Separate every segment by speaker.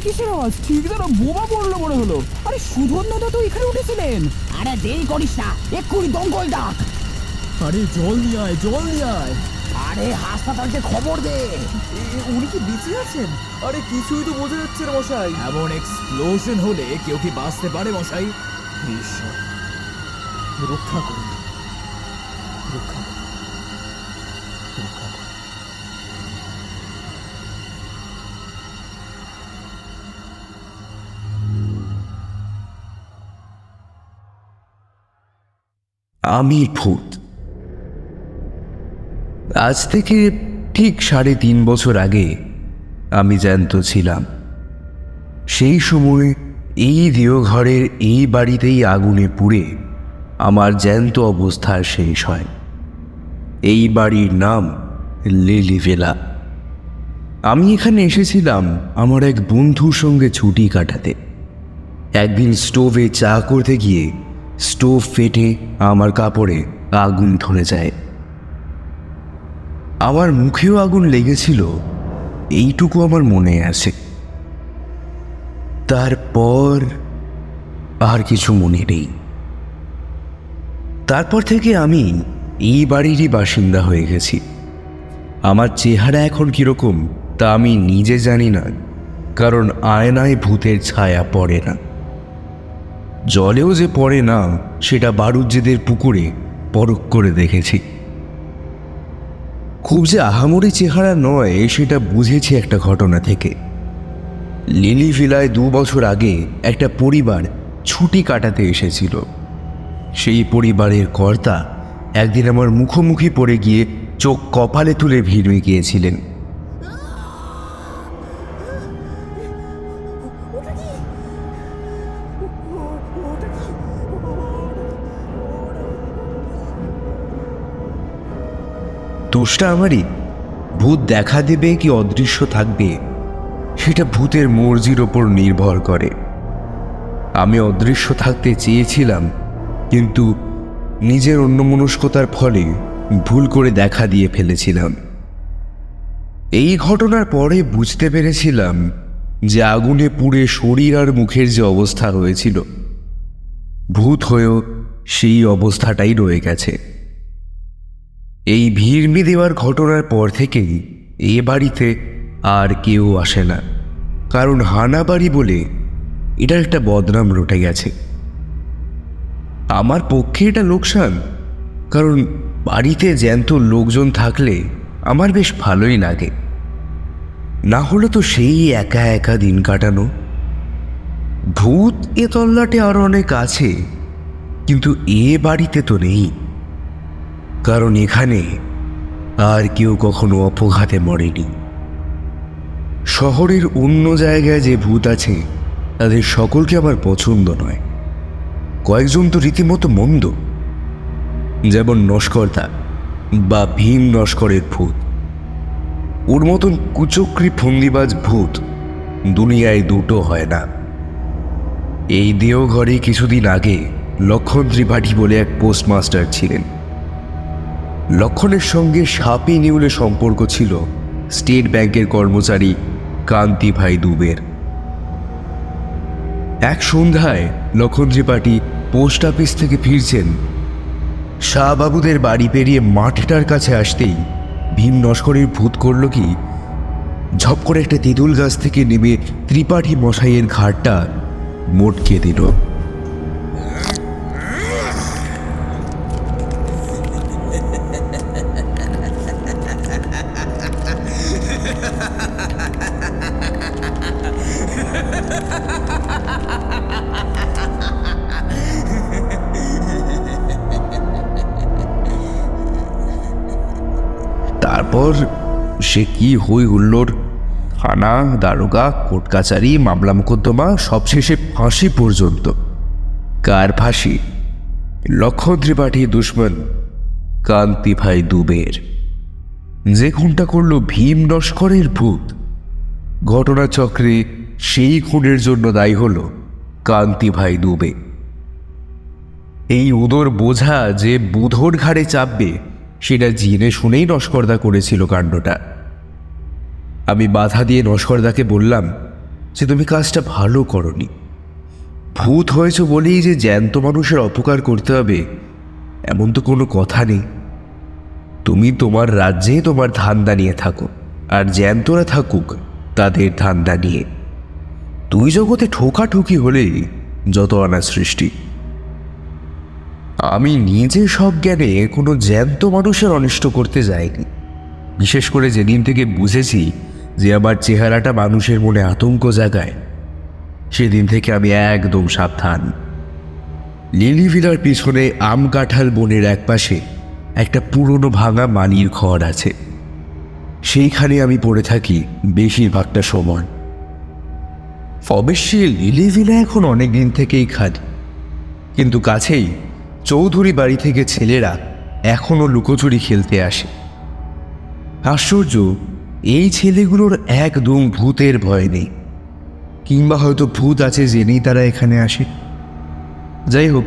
Speaker 1: কিসের আওয়াজ? ঠিক যেন বোমা পড়ল মনে হলো। আরে সুধন দাদা তো এখানে উঠেছিলেন।
Speaker 2: আরে দেরি করিস না। এক্ষুনি দমকল ডাক।
Speaker 1: আরে জল নিয়ে আয় জল নিয়ে আয়।
Speaker 2: আরে হাসপাতালকে খবর দে।
Speaker 1: উনি কি বেঁচে আছেন? আরে কিছুই তো বোঝা যাচ্ছে না মশাই।
Speaker 3: এমন এক্সপ্লোশন হলে কেউ কি বাঁচতে পারে মশাই?
Speaker 1: ঈশ্বর রক্ষা করুন। রক্ষা করুন।
Speaker 4: আমি ভূত। আজ থেকে ঠিক সাড়ে তিন বছর আগে আমি জ্যান্ত ছিলাম। সেই সময় এই দেওঘরের এই বাড়িতেই আগুনে পুড়ে আমার জ্যান্ত অবস্থার শেষ হয়। এই বাড়ির নাম লিলিভেলা। আমি এখানে এসেছিলাম আমার এক বন্ধুর সঙ্গে ছুটি কাটাতে। একদিন স্টোভে চা করতে গিয়ে স্টোভ ফেটে আমার কাপড়ে আগুন ধরে যায়। আমার মুখেও আগুন লেগেছিল, এইটুকু আমার মনে আছে। তারপর আর কিছু মনে নেই। তারপর থেকে আমি এই বাড়িরই বাসিন্দা হয়ে গেছি। আমার চেহারা এখন কীরকম তা আমি নিজে জানি না, কারণ আয়নায় ভূতের ছায়া পড়ে না। জলেও যে পড়ে না, সেটা বারুজ্যেদের পুকুরে পরখ করে দেখেছি। খুব যে আহামরি চেহারা নয়, সেটা বুঝেছি একটা ঘটনা থেকে। লিলি ভিলায় দু বছর আগে একটা পরিবার ছুটি কাটাতে এসেছিল। সেই পরিবারের কর্তা একদিন আমার মুখোমুখি পড়ে গিয়ে চোখ কপালে তুলে ভিড়ে গিয়েছিলেন দোষটা আমারই। ভূত দেখা দেবে কি অদৃশ্য থাকবে, সেটা ভূতের মর্জির ওপর নির্ভর করে। আমি অদৃশ্য থাকতে চেয়েছিলাম, কিন্তু নিজের অন্যমনস্কতার ফলে ভুল করে দেখা দিয়ে ফেলেছিলাম। এই ঘটনার পরে বুঝতে পেরেছিলাম যে আগুনে পুড়ে শরীর আর মুখের যে অবস্থা হয়েছিল, ভূত হয়েও সেই অবস্থাটাই রয়ে গেছে। এই ভিড়মি দেওয়ার ঘটনার পর থেকেই এ বাড়িতে আর কেউ আসে না। কারণ হানা বাড়ি বলে এটা একটা বদনাম রটে গেছে। আমার পক্ষে এটা লোকসান, কারণ বাড়িতে জ্যান্ত লোকজন থাকলে আমার বেশ ভালোই লাগে। না হলে তো সেই একা একা দিন কাটানো। ভূত এ তল্লাটে আরও অনেক আছে, কিন্তু এ বাড়িতে তো নেই। কারণ এখানে আর কেউ কখনো অপঘাতে মরেনি। শহরের অন্য জায়গায় যে ভূত আছে, তাদের সকলকে আমার পছন্দ নয়। কয়েকজন তো রীতিমতো মন্দ। যেমন নস্কর্তা বা ভীম নস্করের ভূত। ওর মতন কুচক্রি ফন্দিবাজ ভূত দুনিয়ায় দুটো হয় না। এই দেওঘরে কিছুদিন আগে লক্ষণ ত্রিপাঠী বলে এক পোস্টমাস্টার ছিলেন। লক্ষণের সঙ্গে সাপে নিউলে সম্পর্ক ছিল। স্টেট ব্যাংকের কর্মচারী কান্তি ভাই দুবের। এক সন্ধ্যায় লক্ষণ ত্রিপাঠী পোস্ট অফিস থেকে ফিরছেন। শাহবাবুদের বাড়ি পেরিয়ে মাঠটার কাছে আসতেই ভীম নস্করের ভূত করল কি? ঝপ করে একটা তেঁতুল গাছ থেকে নেমে ত্রিপাঠী মশাইয়ের ঘাটটা মোটকে দিল। সে কি হই হুল্লোর থানা, দারোগা, কোর্ট কাচারি, মামলা মোকদ্দমা, সবশেষে ফাঁসি পর্যন্ত। কার ফাঁসি? লক্ষণ ত্রিপাঠী দুশ্মন, কান্তি ভাই দুবের। যে খুনটা করল ভীম নস্করের ভূত। ঘটনাচক্রে সেই খুনের জন্য দায়ী হল কান্তি ভাই দুবে। এই উদর বোঝা যে বুধর ঘাড়ে চাপবে, সেটা জেনে শুনেই নস্করদা করেছিল কাণ্ডটা। আমি বাধা দিয়ে নস্করদাকে বললাম যে তুমি কাজটা ভালো করনি। ভূত হয়েছ বলেই যে জ্যান্ত মানুষের অপকার করতে হবে, এমন তো কোনো কথা নেই। তুমি তোমার রাজ্যে তোমার ধান্দা নিয়ে থাকো, আর জ্যান্তরা থাকুক তাদের ধান্দা নিয়ে। দুই জগতে ঠোকাঠুকি হলেই যত আনা সৃষ্টি। আমি নিজে সব জ্ঞানে কোনো জ্যান্ত মানুষের অনিষ্ট করতে যাইনি। বিশেষ করে যেদিন থেকে বুঝেছি যে আমার চেহারাটা মানুষের মনে আতঙ্ক জাগায়। সেদিন থেকে আমি একদম সাবধান। লিলি ভিলার পিছনে আম কাঁঠাল বনের একপাশে একটা পুরনো ভাঙা মানির ঘর আছে। সেইখানে আমি পড়ে থাকি বেশিরভাগটা সময়। অবশ্যই লিলি ভিলা এখন অনেক দিন থেকেই খালি কিন্তু কাছেই চৌধুরী বাড়ি থেকে ছেলেরা এখনও লুকোচুরি খেলতে আসে। আশ্চর্য এই ছেলেগুলোর একদম ভূতের ভয় নেই। কিংবা হয়তো ভূত আছে জেনেই তারা এখানে আসে। যাই হোক,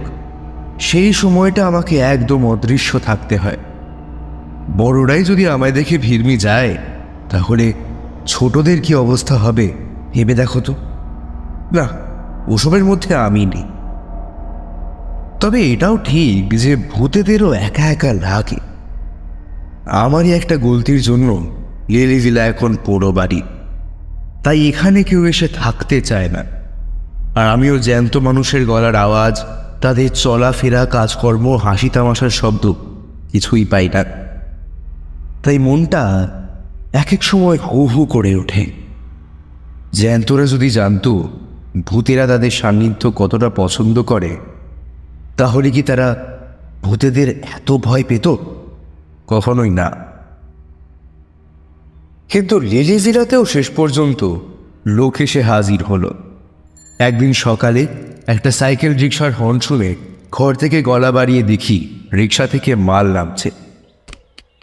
Speaker 4: সেই সময়টা আমাকে একদম অদৃশ্য থাকতে হয়। বড়রাই যদি আমায় দেখে ভিড়মি যায়, তাহলে ছোটদের কি অবস্থা হবে ভেবে দেখো তো। না, ওসবের মধ্যে আমি নেই। তবে এটাও ঠিক যে ভূতেদেরও একা একা লাগে। আমারই একটা গলতির জন্য লিলিভিলা এখন পোড়ো বাড়ি। তাই এখানে কেউ এসে থাকতে চায় না। আর আমিও জ্যান্ত মানুষের গলার আওয়াজ, তাদের চলাফেরা, কাজকর্ম হাসি তামাশার শব্দ কিছুই পাই না। তাই মনটা এক এক সময় হু হু করে ওঠে। জ্যান্তরা যদি জানতো ভূতেরা তাদের সান্নিধ্য কতটা পছন্দ করে, তাহলে কি তারা ভূতেদের এত ভয় পেত? কখনোই না। কিন্তু লিলিভিলাতেও শেষ পর্যন্ত লোক এসে হাজির হলো। একদিন সকালে একটা সাইকেল রিক্সার হর্ন শুনে ঘর থেকে গলা বাড়িয়ে দেখি রিক্সা থেকে মাল নামছে।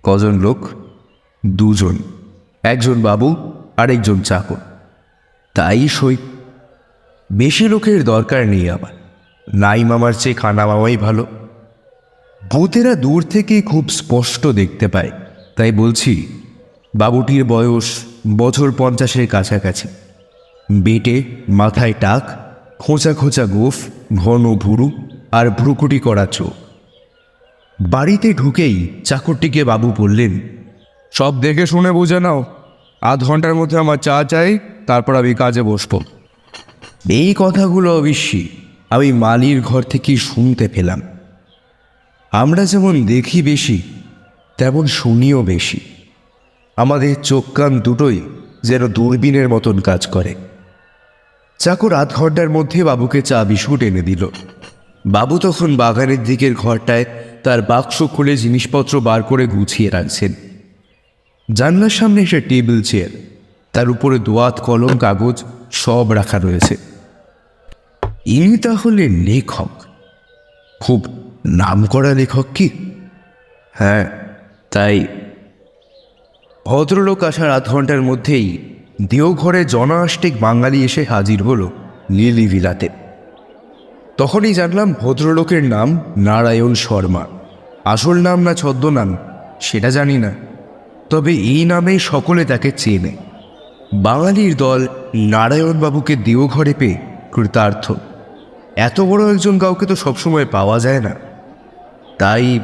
Speaker 4: কজন লোক? দুজন। একজন বাবু, আরেকজন চাকর। তাই সই। বেশি লোকের দরকার নেই আমার নাই মামার চেয়ে খানা মামাই ভালো। ভূতেরা দূর থেকে খুব স্পষ্ট দেখতে পায়। তাই বলছি বাবুটির বয়স বছর পঞ্চাশের কাছাকাছি। বেটে, মাথায় টাক, খোঁচা খোঁচা গোফ, ঘন ভুরু আর ভ্রুকুটি করা চোখ। বাড়িতে ঢুকেই চাকরটিকে বাবু বললেন,
Speaker 3: সব দেখে শুনে বুঝে নাও। আধ ঘণ্টার মধ্যে আমার চা চাই, তারপর আমি কাজে বসবো।
Speaker 4: এই কথাগুলো অবশ্যই আমি মালির ঘর থেকেই শুনতে পেলাম। আমরা যেমন দেখি বেশি, তেমন শুনিও বেশি। আমাদের চোখ কান দুটোই যেন দূরবীনের মতন কাজ করে। চাকর আধ ঘণ্টার মধ্যে বাবুকে চা বিস্কুট এনে দিল। বাবু তখন বাগানের দিকের ঘরটায় তার বাক্স খুলে জিনিসপত্র বার করে গুছিয়ে রাখছেন। জানলার সামনে একটা টেবিল চেয়ার, তার উপরে দোয়াত, কলম, কাগজ সব রাখা রয়েছে। ইনি তাহলে লেখক। খুব নামকরা লেখক কি? হ্যাঁ তাই ভদ্রলোক আসার আধ ঘণ্টার মধ্যেই দেওঘরে জনাষ্টিক বাঙালি এসে হাজির হলো লিলি ভিলাতে। তখনই জানলাম ভদ্রলোকের নাম নারায়ণ শর্মা। আসল নাম না ছদ্মনাম, সেটা জানি না। তবে এই নামেই সকলে তাকে চেনে। বাঙালির দল নারায়ণবাবুকে দেওঘরে পেয়ে কৃতার্থ। এত বড় একজন কাউকে তো সবসময় পাওয়া যায় না। তাই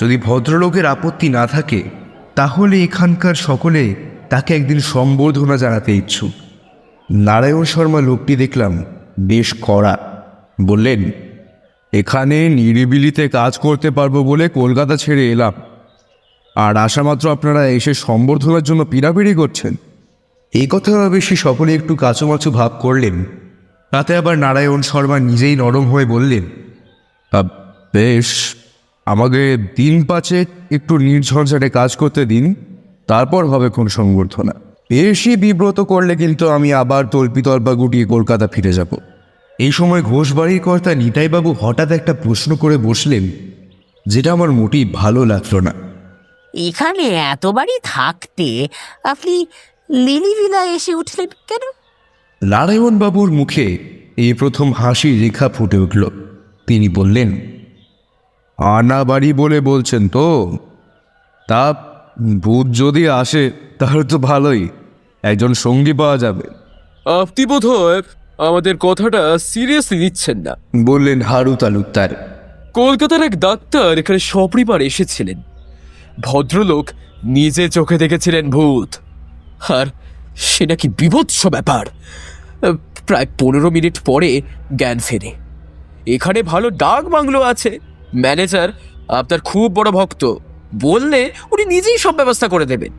Speaker 4: যদি ভদ্রলোকের আপত্তি না থাকে তাহলে এখানকার সকলে তাকে একদিন সম্বর্ধনা জানাতে ইচ্ছুক। নারায়ণ শর্মা লোকটি দেখলাম বেশ কড়া। বললেন,
Speaker 3: এখানে নিরিবিলিতে কাজ করতে পারব বলে কলকাতা ছেড়ে এলাম। আর আসা মাত্র আপনারা এসে সম্বর্ধনার জন্য পিড়াপিড়ি করছেন।
Speaker 4: এই কথা বেশি সকলে একটু কাচুমাচু ভাব করলেন। তাতে আবার নারায়ণ শর্মা নিজেই নরম হয়ে বললেন
Speaker 3: বেশ আমাকে দিন পাঁচে একটু নির্ঝঞ্ঝাটে কাজ করতে দিন তারপর হবে কোন সংবর্ধনা। বেশি বিব্রত করলে কিন্তু আমি আবার তল্পিতল্পা গুটিয়ে কলকাতা ফিরে যাব।
Speaker 4: এই সময় ঘোষবাড়ির কর্তা নিতাইবাবু হঠাৎ একটা প্রশ্ন করে বসলেন যেটা আমার মোটেই ভালো লাগল না।
Speaker 5: এখানে এতবারই থাকতে আপনি লিলিভিলা এসে উঠলেন কেন?
Speaker 4: নারায়ণবাবুর মুখে এই প্রথম হাসির রেখা ফুটে উঠল। তিনি বললেন
Speaker 3: আনা বাড়ি বলে বলছেন তো। তা ভূত যদি আসে তাহলে তো ভালোই। একজন সঙ্গী পাওয়া যাবে।
Speaker 6: আপনি বোধহয় আমাদের কথাটা সিরিয়াসলি নিচ্ছেন না।
Speaker 4: বললেন হারু তালুকদার
Speaker 6: কলকাতার এক ডাক্তার এখানে সপরিবার এসেছিলেন। ভদ্রলোক নিজে চোখে দেখেছিলেন ভূত। আর সে নাকি বিভৎস ব্যাপার। প্রায় পনেরো মিনিট পরে জ্ঞান ফেরে। এখানে ভালো ডাক বাংলো আছে। ম্যানেজার আপনার খুব বড় ভক্ত। বললে উনি নিজেই সব ব্যবস্থা করে দেবেন।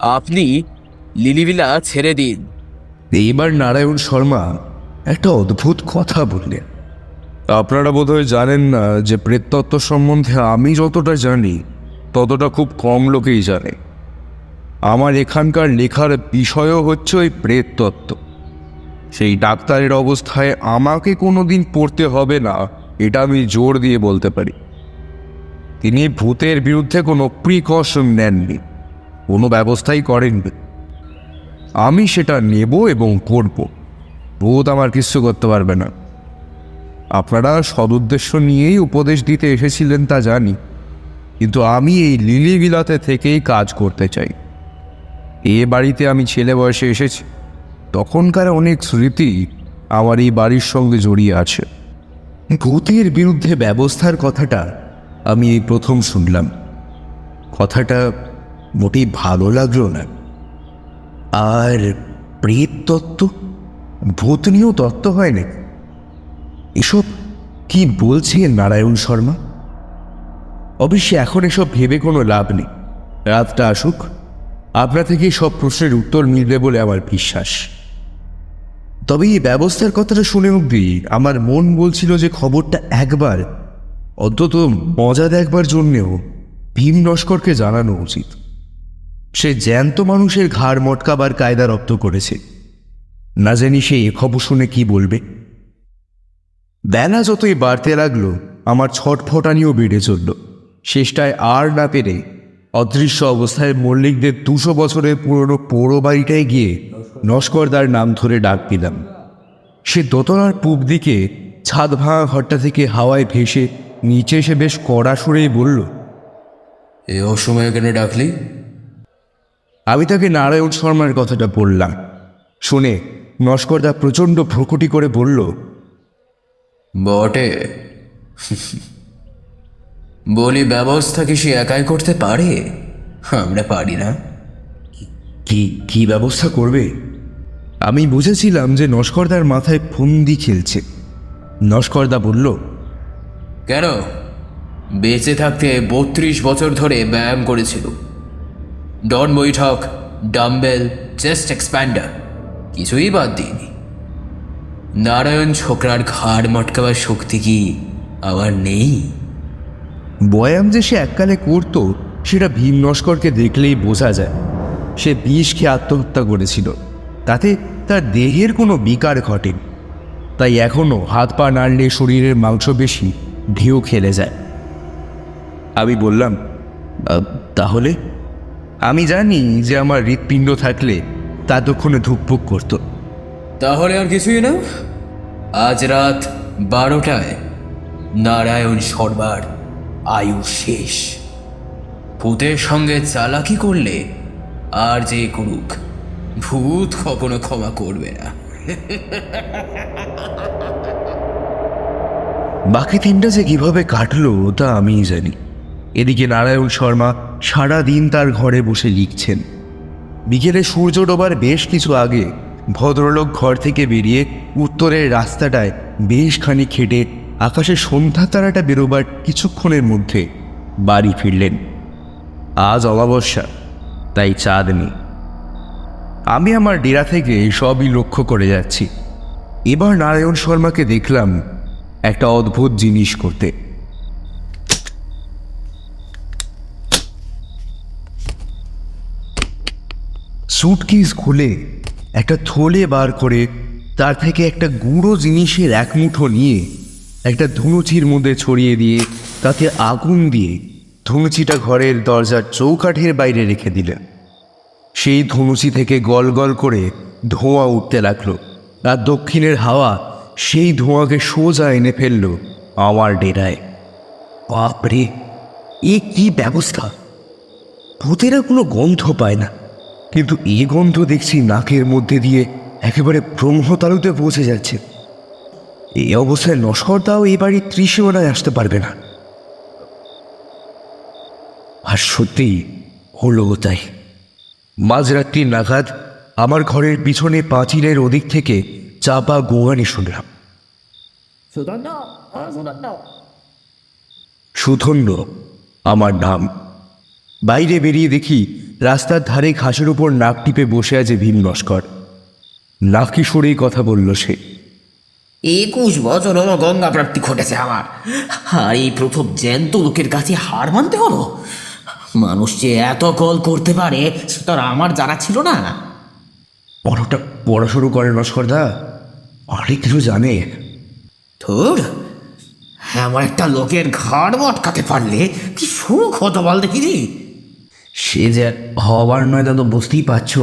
Speaker 6: আপনি লিলিবিলা ছেড়ে দিন।
Speaker 4: এইবার নারায়ণ শর্মা একটা অদ্ভুত কথা বললেন। আপনারা বোধহয় জানেন না যে প্রেততত্ত্ব সম্বন্ধে আমি যতটা জানি, ততটা খুব কম লোকেই জানে। আমার এখানকার লেখার বিষয়ও হচ্ছে ওই প্রেততত্ত্ব সেই ডাক্তারের অবস্থায় আমাকে কোনোদিন পড়তে হবে না এটা আমি জোর দিয়ে বলতে পারি। তিনি ভূতের বিরুদ্ধে কোনো প্রিকশন নেননি, কোনো ব্যবস্থাই করেননি। আমি সেটা নেব এবং করব। ভূত আমার কিচ্ছু করতে পারবে না। আপনারা সদুদ্দেশ্য নিয়েই উপদেশ দিতে এসেছিলেন তা জানি, কিন্তু আমি এই লিলি বিলাতে থেকেই কাজ করতে চাই। এ বাড়িতে আমি ছেলে বয়সে এসেছি, তখনকার অনেক স্মৃতি আমার এই বাড়ির সঙ্গে জড়িয়ে আছে। ভূতের বিরুদ্ধে ব্যবস্থার কথাটা আমি এই প্রথম শুনলাম। কথাটা মোটেই ভালো লাগল না। আর প্রেত তত্ত্ব? ভূতনীয় তত্ত্ব হয় না এসব কি বলছেন নারায়ণ শর্মা? অবশ্যই এখন এসব ভেবে কোনো লাভ নেই। রাতটা আসুক। আপনা থেকেই সব প্রশ্নের উত্তর মিলবে বলে আমার বিশ্বাস। তবে এই ব্যবস্থার কথাটা শুনে অবধি আমার মন বলছিল যে খবরটা একবার, অন্তত মজা দেখবার জন্যেও ভীম নস্করকে জানানো উচিত। সে জ্যান্ত মানুষের ঘাড় মটকাবার কায়দা রপ্ত করেছে। না জানি সে এ খবর শুনে কি বলবে। বেলা যতই বাড়তে লাগল, আমার ছটফটানিও বেড়ে চলল। শেষটায় আর না পেরে অদৃশ্য অবস্থায় মল্লিকদের দুশো বছরের পুরনো পৌর বাড়িটায় গিয়ে নস্করদার নাম ধরে ডাক দিলাম। সে দোতলার পূব দিকে ছাদ ভাঙা ঘরটা থেকে হাওয়ায় ভেসে নিচে এসে বেশ কড়া সুরেই বলল
Speaker 6: এ অসময়ে কেন ডাকলি?
Speaker 4: আমি তাকে নারায়ণ শর্মার কথাটা বললাম। শুনে নস্করদা প্রচণ্ড ভ্রকুটি করে বলল
Speaker 6: বটে। বলি ব্যবস্থা কি সে একাই করতে পারে? আমরা পারি না।
Speaker 4: কি কি ব্যবস্থা করবে? আমি বুঝেছিলাম যে নস্করদার মাথায় ফন্দি খেলছে। নস্করদা বলল
Speaker 6: কেন? বেঁচে থাকতে বত্রিশ বছর ধরে ব্যায়াম করেছিল। ডন বৈঠক ডাম্বেল চেস্ট এক্সপ্যান্ডার কিছুই বাদ দিইনি। নারায়ণ ছোকরার ঘাড় মটকাবার শক্তি কি আমার নেই?
Speaker 4: বয়াম যে সে এককালে করত সেটা ভীম নস্করকে দেখলেই বোঝা যায়। সে বিষ খেয়ে আত্মহত্যা করেছিল। তাতে তার দেহের কোনো বিকার ঘটে। তাই এখনও হাত পা নাড়লে শরীরের মাংসপেশি ঢেউ খেলে যায়। আমি বললাম তাহলে? আমি জানি যে আমার হৃৎপিণ্ড থাকলে তা তক্ষণে ধুকপুক করতো।
Speaker 6: তাহলে আর কিছুই না। আজ রাত বারোটায় নারায়ণ সরবার আয়ু শেষ। ভূতের সঙ্গে চালাকি করলে আর যে করুক। ভূত কখনো ক্ষমা করবে না।
Speaker 4: বাকি দিনটা যে কীভাবে কাটলো, তা আমিই জানি। এদিকে নারায়ণ শর্মা সারা দিন তার ঘরে বসে লিখছেন। বিকেলে সূর্য ডোবার বেশ কিছু আগে ভদ্রলোক ঘর থেকে বেরিয়ে উত্তরের রাস্তাটায় বেশ খানি খেটে আকাশে সন্ধ্যা তারাটা বেরোবার কিছুক্ষণের মধ্যে বাড়ি ফিরলেন। আজ অমাবস্যা, তাই চাঁদ নেই। আমি আমার ডেরা থেকে সবই লক্ষ্য করে যাচ্ছি। এবার নারায়ণ শর্মাকে দেখলাম একটা অদ্ভুত জিনিস করতে। সুটকেস খুলে একটা থলে বার করে তার থেকে একটা গুঁড়ো জিনিসের এক মুঠো নিয়ে একটা ধুনুচির মধ্যে ছড়িয়ে দিয়ে তাতে আগুন দিয়ে ধুনুচিটা ঘরের দরজার চৌকাঠের বাইরে রেখে দিলেন। সেই ধনুচি থেকে গল গল করে ধোঁয়া উঠতে লাগল। আর দক্ষিণের হাওয়া সেই ধোঁয়াকে সোজা এনে ফেলল আমার ডেরায়। বাপরে এ কি ব্যবস্থা? ভূতেরা কোনো গন্ধ পায় না। কিন্তু এ গন্ধ দেখছি নাকের মধ্যে দিয়ে একেবারে ব্রহ্মতালুতে পৌঁছে যাচ্ছে। এই অবস্থায় নস্করদাও এই বাড়ির ত্রিসীমানায় আসতে পারবে না। আর সত্যিই হলো তাই। মাঝরাত্রি নাগাদ আমার ঘরের পিছনে পাঁচিলের ওদিক থেকে চাপা গোয়ানি শুনলাম। সুধন্য আমার নাম। বাইরে বেরিয়ে দেখি রাস্তার ধারে ঘাসের উপর নাক টিপে বসে আছে ভীম নস্কর। নাকি সরেই কথা বলল সে।
Speaker 6: একুশ বছর হলো গঙ্গা প্রাপ্তি ঘটেছে আমার। আর এই প্রথম জ্যান্ত লোকের কাছে হার মানতে হলো? মানুষ যে এত কল করতে পারে সেটা আর আমার জানা ছিল না।
Speaker 4: বড়টা পড়া শুরু করে নস্করদা অনেক কিছু জানে।
Speaker 6: ধুর আমার একটা লোকের ঘাড় মটকাতে পারলে কি সুখ হতো বল দেখিনি
Speaker 4: সে যে হওয়ার নয় তা তো বুঝতেই পারছ।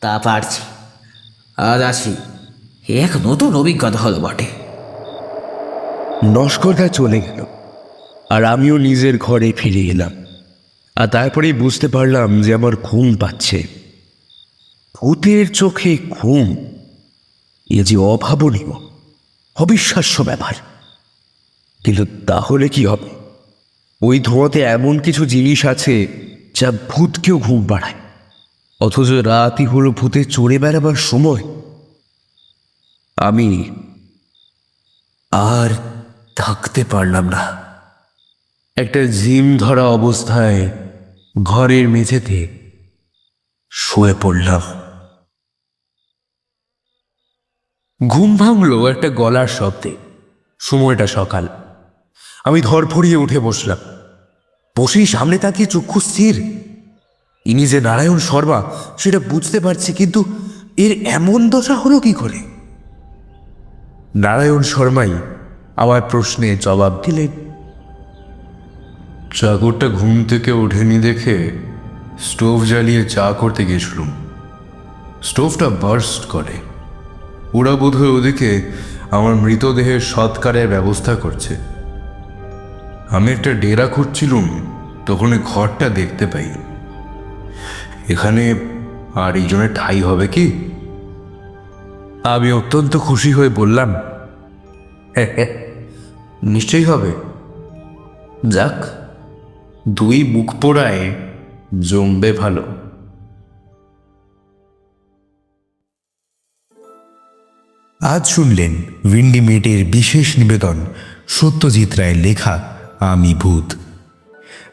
Speaker 6: তা পারছি। আজ আসি। এক নতুন অভিজ্ঞতা হলো বটে।
Speaker 4: নস্করদা চলে গেল আর আমিও নিজের ঘরে ফিরে এলাম। আর তারপরেই বুঝতে পারলাম যে আমার ঘুম পাচ্ছে। ভূতের চোখে ঘুম, এ যে অভাবনীয়, অবিশ্বাস্য ব্যাপার। কিন্তু তাহলে কি হবে? ওই ধোঁয়াতে এমন কিছু জিনিস আছে যা ভূতকেও ঘুম পাড়ায় অথচ রাতই হলো ভূতে চড়ে বেড়াবার সময়। আমি আর থাকতে পারলাম না। একটা জিম ধরা অবস্থায় ঘরের মেঝেতে শুয়ে পড়লাম। ঘুম ভাঙলো একটা গলার শব্দে। সময়টা সকাল। আমি ধরফড়িয়ে উঠে বসলাম। বসেই সামনে তাকিয়ে চক্ষু স্থির। ইনি যে নারায়ণ শর্মা, সেটা বুঝতে পারছি, কিন্তু এর এমন দশা হলো কি করে? নারায়ণ শর্মাই আমার প্রশ্নে জবাব দিলেন
Speaker 7: চাকরটা ঘুম থেকে ওঠেনি দেখে স্টোভ জ্বালিয়ে চা করতে গেছিলুম স্টোভটা বার্স্ট করে। ওরা বোধহয় ওদিকে আমার মৃতদেহের সৎকারের ব্যবস্থা করছে। আমি একটা ডেরা খুঁজছিলুম তখন ঘরটা দেখতে পাই। এখানে আর এই ঠাই হবে কি?
Speaker 4: আমি অত্যন্ত খুশি হয়ে বললাম "হ্যাঁ, হ্যাঁ, নিশ্চয়ই হবে। যাক
Speaker 7: দুই মুখ পোড়ায় জমবে ভালো।
Speaker 8: আজ শুনলেন উইন্ডিমেটের বিশেষ নিবেদন, সত্যজিৎ রায়ের লেখা, আমি ভূত।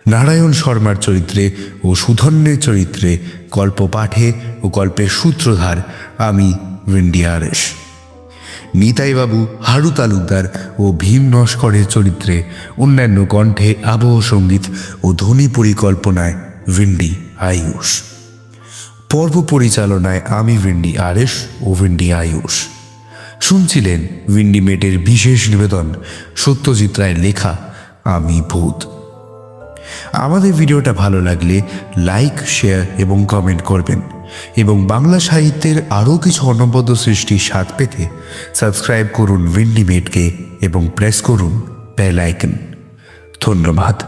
Speaker 8: নারায়ণ শর্মার চরিত্রে ও সুধন্যের চরিত্রে গল্প পাঠে ও গল্পের সূত্রধার, আমি উইন্ডিয়ারেশ নিতাইবাবু, হারু তালুকদার ও ভীম নস্করের চরিত্রে অন্যান্য কণ্ঠে আবহ সংগীত ও ধ্বনি পরিকল্পনায় ভিন্ডি আয়ুষ। পর্ব পরিচালনায় আমি ভিন্ডি আরেশ ও ভিন্ডি আয়ুষ। শুনছিলেন উইন্ডিমেটের বিশেষ নিবেদন, সত্যজিৎ রায়ের লেখা, আমি ভূত। আমাদের ভিডিওটা ভালো লাগলে লাইক, শেয়ার এবং কমেন্ট করবেন। এবং বাংলা সাহিত্যের আরও কিছু অনবদ্য সৃষ্টির স্বাদ পেতে সাবস্ক্রাইব করুন উইন্ডিমেটকে এবং প্রেস করুন বেল আইকন। ধন্যবাদ।